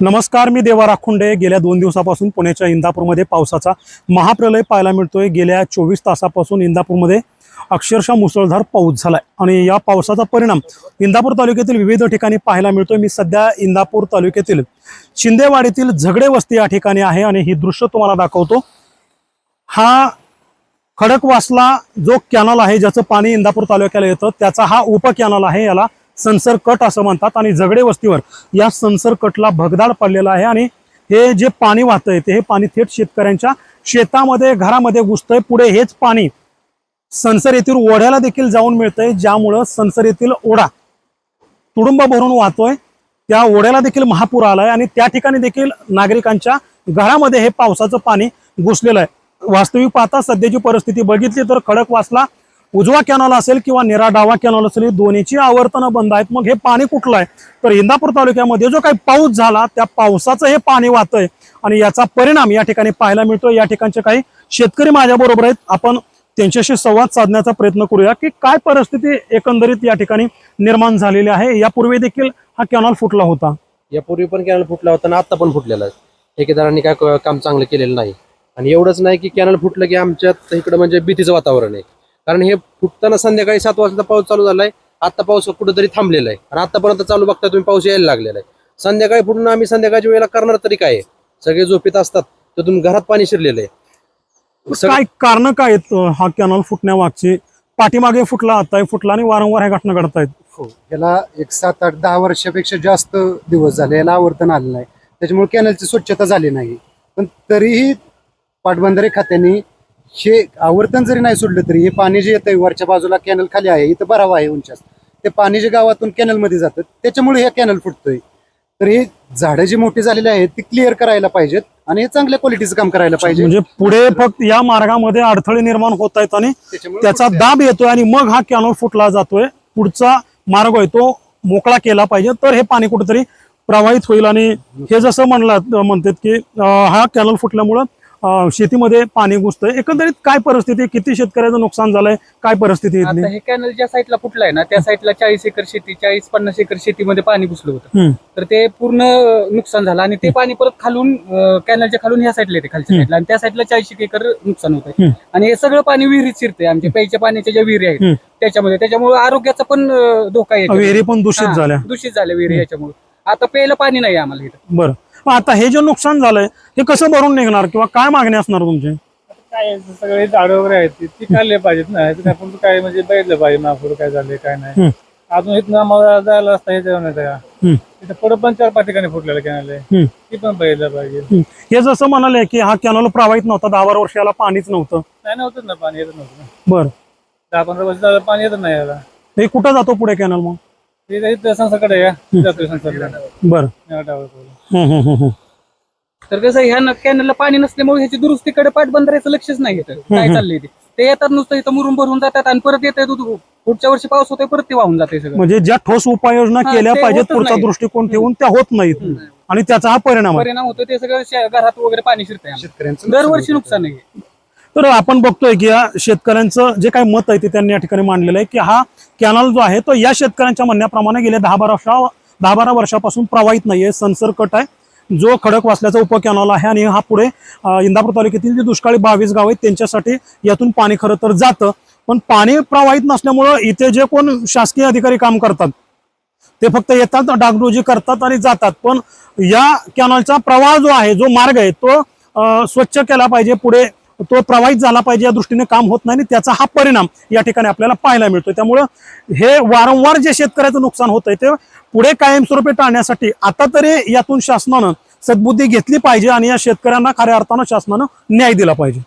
नमस्कार मी देवा राखुंडे. गेल्या दोन दिवसापासून पुण्याच्या इंदापूरमध्ये पावसाचा महाप्रलय पाहायला मिळतोय. गेल्या चोवीस तासापासून इंदापूरमध्ये अक्षरशः मुसळधार पाऊस झालाय. आणि या पावसाचा परिणाम इंदापूर तालुक्यातील विविध ठिकाणी पाहायला मिळतोय. मी सध्या इंदापूर तालुक्यातील शिंदेवाडीतील झगडे वस्ती या ठिकाणी आहे आणि ही दृश्य तुम्हाला दाखवतो. हा खडकवासला जो कॅनल आहे ज्याचं पाणी इंदापूर तालुक्याला येतं त्याचा हा उप कॅनल आहे. याला संसर कट असं म्हणतात आणि झगडे वस्तीवर या संसर कटला भगदाड पडलेला आहे आणि हे जे पाणी वाहतंय ते हे पाणी थेट शेतकऱ्यांच्या शेतामध्ये घरामध्ये घुसतंय. पुढे हेच पाणी संसर येथील ओढ्याला देखील जाऊन मिळतंय ज्यामुळं संसर येथील ओढा तुडुंब भरून वाहतोय. त्या ओढ्याला देखील महापूर आलाय आणि त्या ठिकाणी देखील नागरिकांच्या घरामध्ये हे पावसाचं पाणी घुसलेलं आहे. वास्तविक पाहता सध्याची परिस्थिती बघितली तर खडकवासला उजवा कॅनॉल असेल किंवा निरा डावा कॅनॉल असेल ही दोन्हीची आवर्तनं बंद आहेत. मग हे पाणी कुठलं आहे? तर इंदापूर तालुक्यामध्ये जो काही पाऊस झाला त्या पावसाचं हे पाणी वाहतंय. आणि याचा परिणाम या ठिकाणी पाहायला मिळतो या ठिकाणचे काही शेतकरी माझ्याबरोबर आहेत. आपण त्यांच्याशी संवाद साधण्याचा प्रयत्न करूया की काय परिस्थिती एकंदरीत या ठिकाणी निर्माण झालेली आहे. यापूर्वी देखील हा कॅनॉल फुटला होता. यापूर्वी पण कॅनल फुटला होता आणि आता पण फुटलेला आहे. ठेकेदारांनी काय काम चांगलं केलेलं नाही. आणि एवढंच नाही की कॅनल फुटलं की आमच्यात इकडं म्हणजे भीतीचं वातावरण आहे. कारण हे फुटताना संध्याकाळी सात वाजता पाऊस चालू झालाय. आता पाऊस कुठेतरी थांबलेला आहे. आणि आतापर्यंत चालू बघता तुम्ही पाऊस यायला लागलेला आहे. संध्याकाळी फुटून आम्ही संध्याकाळच्या वेळेला करणार तरी काय आहे? सगळे झोपेत असतात तिथून घरात पाणी शिरलेलं आहे. काय कारण काय आहेत? हा कॅनॉल फुटण्यामागची. पाठीमागे फुटला आता फुटला आणि वारंवार ह्या घटना घडतायत. हो याला एक सात आठ दहा वर्षापेक्षा जास्त दिवस झाले याला आवर्तन आलं नाही. त्याच्यामुळे कॅनलची स्वच्छता झाली नाही. पण तरीही पाटबंधारे खात्याने हे आवर्तन जरी नाही सोडलं तरी हे पाणी जे येतंय वरच्या बाजूला कॅनल खाली आहे इथं भरावा आहे उंचास ते पाणी जे गावातून कॅनलमध्ये जातं त्याच्यामुळे हे कॅनल फुटतोय. तर हे झाडं जी मोठी झालेली आहेत ती क्लिअर करायला पाहिजेत आणि हे चांगल्या क्वालिटीचं काम करायला पाहिजे. म्हणजे पुढे फक्त या मार्गामध्ये अडथळे निर्माण होत आहेत आणि त्याचा दाब येतोय आणि मग हा कॅनॉल फुटला जातोय. पुढचा मार्ग आहे तो मोकळा केला पाहिजे. तर हे पाणी कुठेतरी प्रवाहित होईल आणि हे जसं म्हणलं म्हणतात की हा कॅनल फुटल्यामुळं शेतीमध्ये पाणी घुसतंय. एकंदरीत काय परिस्थिती? किती शेतकऱ्याचं नुकसान झालंय? काय परिस्थिती आता? हे कॅनल ज्या साईडला फुटलाय ना त्या साईडला चाळीस एकर शेती चाळीस पन्नास एकर शेतीमध्ये पाणी घुसलं होतं. तर ते पूर्ण नुकसान झालं आणि ते पाणी परत खालून कॅनलच्या खालून ह्या साईडला येते खालच्या. साईडला आणि त्या साईडला चाळीस एकर नुकसान होत. आहे आणि हे सगळं पाणी विहिरीत शिरते आमच्या प्यायच्या पाण्याच्या ज्या विहिरी. आहेत त्याच्यामध्ये. त्याच्यामुळे आरोग्याचा पण धोका आहे. विहिरी पण दूषित झाल्या. दूषित झाल्या विहिरी याच्यामुळे. आता प्यायला पाणी नाही आम्हाला इथं. बरं. मग आता हे जे नुकसान झालंय हे कसं भरून निघणार किंवा काय मागणी असणार तुमची? काय सगळे झाडं वगैरे आहेत ती- ती काढले पाहिजेत ना. आपण काय म्हणजे बघितलं पाहिजे ना पुढे काय झाले काय. नाही. अजून इथनं आम्हाला जायला असता हे का हम्म. तिथं पुढे पण चार पाच ठिकाणी फुटलेलं कॅनल आहे. हम्म. ती पण बघितलं पाहिजे. हम्म. हे जसं म्हणाले की हा कॅनॉल प्रवाहित नव्हता दहा बारा वर्षाला पाणीच नव्हतं. नाही नव्हतं ना पाणी येत नव्हतं ना. बरं. दहा पंधरा वर्ष झालं पाणी येत नाही याला. हे कुठं जातो पुढे कॅनल मग? बरं. तर कसं ह्या कॅनलला पाणी नसल्यामुळे ह्याची दुरुस्तीकडे पाटबंधाऱ्याचं लक्षच नाही येतं काय चाललंय ते? ते येतात नुसतं इथं मुरुम भरून जातात आणि परत येत पुढच्या वर्षी पाऊस होतोय परत ते वाहून जाते सगळं. म्हणजे ज्या ठोस उपाययोजना हा, केल्या ते पाहिजेत होतच पुढचा नाही. दृष्टिकोन ठेवून त्या होत नाहीत. आणि त्याचा हा परिणाम आहे. परिणाम होतो ते सगळं शे- घरात वगैरे पाणी शिरतंय शेतकऱ्यांचं दरवर्षी. नुकसान आहे. तर आपण बघतोय की या शेतकऱ्यांचं जे काही मत आहे ते त्यांनी या ठिकाणी मांडलेलं आहे की हा कॅनल जो आहे तो या शेतकऱ्यांच्या म्हणण्याप्रमाणे गेल्या दहा बारा वर्षा दहा बारा वर्षापासून प्रवाहित नाहीये संसरकट आहे. जो खडक वासल्याचा उप कॅनॉल आहे आणि हा पुढे इंदापूर तालुक्यातील जे दुष्काळी बावीस गाव आहेत त्यांच्यासाठी यातून पाणी खरं तर जातं. पण पाणी प्रवाहित नसल्यामुळं इथे जे कोण शासकीय अधिकारी काम करतात ते फक्त येतात डागडुजी करतात आणि जातात. पण या कॅनॉलचा प्रवाह जो आहे जो मार्ग आहे तो स्वच्छ केला पाहिजे पुढे तो प्रवाहित झाला पाहिजे या दृष्टीने काम होत नाही आणि त्याचा हा परिणाम या ठिकाणी आपल्याला पाहायला मिळतो त्यामुळं हे वारंवार जे शेतकऱ्याचं नुकसान होत आहे ते पुढे कायमस्वरूपी टाळण्यासाठी आता तरी यातून शासनानं सद्बुद्धी घेतली पाहिजे आणि या शेतकऱ्यांना खऱ्या अर्थानं शासनानं न्याय दिला पाहिजे.